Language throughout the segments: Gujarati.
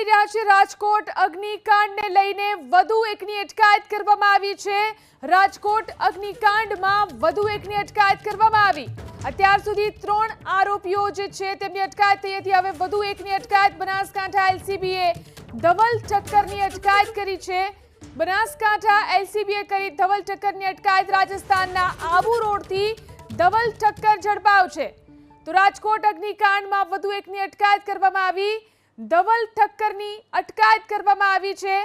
મળી રહ્યા છે રાજકોટ અગ્નિકાંડને લઈને વધુ એકની અટકાયત કરવામાં આવી છે. રાજકોટ અગ્નિકાંડમાં વધુ એકની અટકાયત કરવામાં આવી. અત્યાર સુધી ત્રણ આરોપીઓ જે છે તેમની અટકાયત થઈ હતી. હવે વધુ એકની અટકાયત બનાસકાંઠા એલસીબીએ ધવલ ચક્કરની અટકાયત કરી છે. બનાસકાંઠા એલસીબીએ કરી ધવલ ચક્કરની અટકાયત. રાજસ્થાનના આબુ રોડથી ધવલ ચક્કર ઝડપાયો છે. તો રાજકોટ અગ્નિકાંડમાં વધુ એકની અટકાયત કરવામાં આવી. ધવલ ઠક્કરની અટકાયત કરવામાં આવી છે.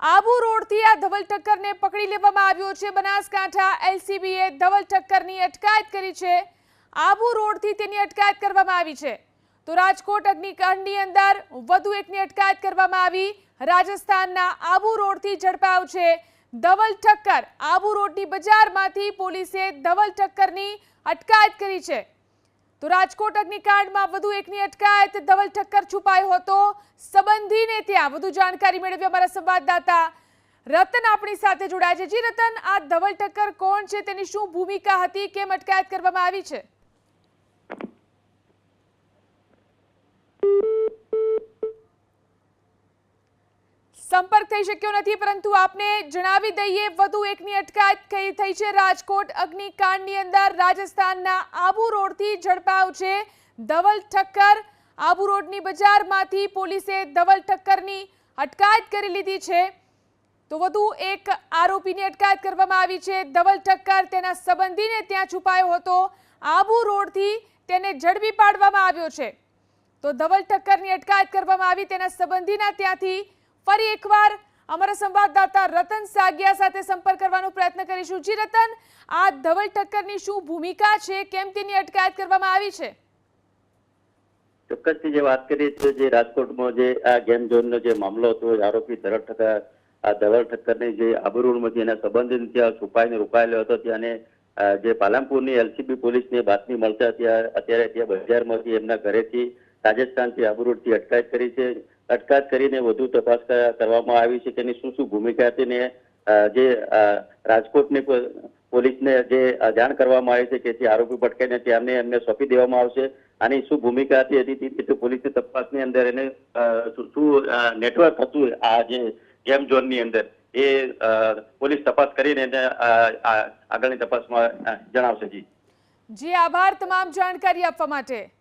આબુ રોડથી આ ધવલ ઠક્કરને પકડી લેવામાં આવ્યો છે. બનાસકાંઠા એલસીબીએ ધવલ ઠક્કરની અટકાયત કરી છે. આબુ રોડથી તેની અટકાયત કરવામાં આવી છે. તો રાજકોટ અગ્નિકાંડની અંદર વધુ એકની અટકાયત કરવામાં આવી. રાજસ્થાનના આબુ રોડથી ઝડપાયો છે. ધવલ ઠક્કર આબુ રોડની બજારમાંથી પોલીસે ધવલ ઠક્કરની અટકાયત કરી છે. તો રાજકોટ અગ્નિકાંડમાં વધુ એકની અટકાયત, ધવલ ઠક્કર છુપાયો હતો. સંબંધીને ત્યાં વધુ જાણકારી મેળવી અમારા સંવાદદાતા રતન આપણી સાથે જોડાય છે. જી રતન, આ ધવલ ઠક્કર કોણ છે? તેની શું ભૂમિકા હતી? કેમ અટકાયત કરવામાં આવી છે? સંપર્ક થઈ શક્યો નથી, પરંતુ આપને જણાવી દઈએ, વધુ એકની અટકાયત કઈ થઈ છે? રાજકોટ અગ્નિકાંડની અંદર રાજસ્થાનના આબુ રોડથી ઝડપાવ છે ધવલ ઠક્કર. આબુ રોડની બજારમાંથી પોલીસે ધવલ ઠક્કરની અટકાયત કરી લીધી છે. તો વધુ એક આરોપીની અટકાયત કરવામાં આવી છે. ધવલ ઠક્કર તેના સંબંધીને ત્યાં છુપાયો હતો. આબુ રોડથી તેને ઝડપી પાડવામાં આવ્યો છે. તો ધવલ ઠક્કરની અટકાયત કરવામાં આવી, તેના સંબંધીના ત્યાંથી ફરી એકવાર અમારા સંવાદદાતા રતન સાગિયા સાથે સંપર્ક કરવાનો પ્રયત્ન કરીશું. જી રતન આ ધવલ ટક્કરની શું ભૂમિકા છે? કેમ તેની અટકાયત કરવામાં આવી છે? ચોક્કસથી જે વાત કરીએ તો જે રાજકોટમાં જે આ ગેમ ઝોનનો જે મામલો હતો આરોપી ધવલ ઠક્કર આ ધવલ ઠક્કરની જે આબરૂણમાંથી એના સંબંધિત ત્યાં છુપાઈને રોકાયેલો હતો. ત્યાંને અ, જે પાલનપુરની એલસીબી પોલીસને બાતમી મળતા ત્યાં અત્યારે ત્યાં બજારમાંથી એમના ઘરેથી રાજસ્થાનથી આબુરોડથી અટકાયત કરી છે. અટકાયત કરીને વધુ તપાસ કરવામાં આવી છે તેની શું શું ભૂમિકા હતી ને જે રાજકોટની પોલીસને જે જાણ કરવામાં આવી છે કે જે આરોપી ભટકાઈને ત્યાંને એમને સોંપી દેવામાં આવશે. આની શું ભૂમિકા હતી હતી તે- પોલીસની તપાસની અંદર એને શું નેટવર્ક હતું આ જે ગેમ ઝોનની અંદર એ પોલીસ તપાસ કરીને એને આગળની તપાસમાં જણાવશે. જી. જી, આભાર તમામ જાણકારી આપવા માટે.